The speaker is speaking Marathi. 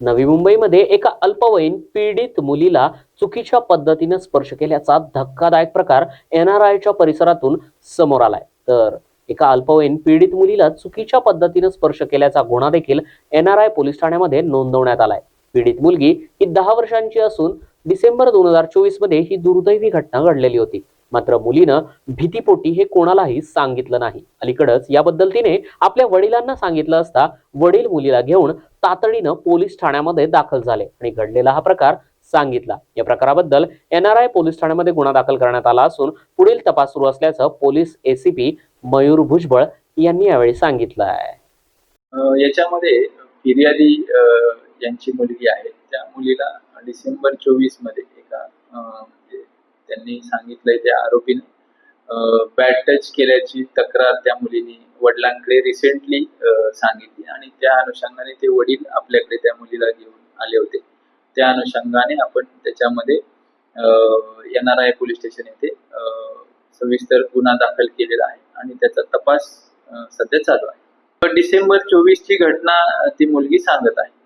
नवी मुंबईमध्ये एका अल्पवयीन पीडित मुलीला चुकीच्या पद्धतीने स्पर्श केल्याचा धक्कादायक प्रकार एन आर आयच्या परिसरातून समोर आलाय. तर एका अल्पवयीन पीडित मुलीला चुकीच्या पद्धतीने स्पर्श केल्याचा गुन्हा देखील एन आर आय पोलीस ठाण्यामध्ये नोंदवण्यात आलाय. पीडित मुलगी ही दहा वर्षांची असून डिसेंबर दोन हजार चोवीसमध्ये ही दुर्दैवी घटना घडलेली होती. मात्र मुलीनं भीतीपोटी हे कोणालाही सांगितलं नाही. अलीकडच याबद्दल तिने आपल्या वडिलांना सांगितलं असता वडील मुलीला घेऊन तातडीनं पोलीस ठाण्यामध्ये दाखल झाले आणि घडलेला हा प्रकार सांगितला. या प्रकाराबद्दल एन आर आय पोलीस ठाण्यामध्ये गुन्हा दाखल करण्यात आला असून पुढील तपास सुरू असल्याचं पोलीस एसीपी मयूर भुजबळ यांनी यावेळी सांगितलं आहे. याच्यामध्ये फिर्यादी यांची मुलगी आहे. त्या मुलीला डिसेंबर चोवीसमध्ये त्यांनी सांगितलंय त्या आरोपीने. बॅड टच केल्याची तक्रार त्या मुलीने वडिलांकडे रिसेंटली सांगितली आणि त्या अनुषंगाने ते वडील आपल्याकडे त्या मुलीला घेऊन आले होते. त्या अनुषंगाने आपण त्याच्यामध्ये N R I police station येथे सविस्तर गुन्हा दाखल केलेला आहे आणि त्याचा तपास सध्या चालू आहे. डिसेंबर चोवीस ची घटना ती मुलगी सांगत आहे.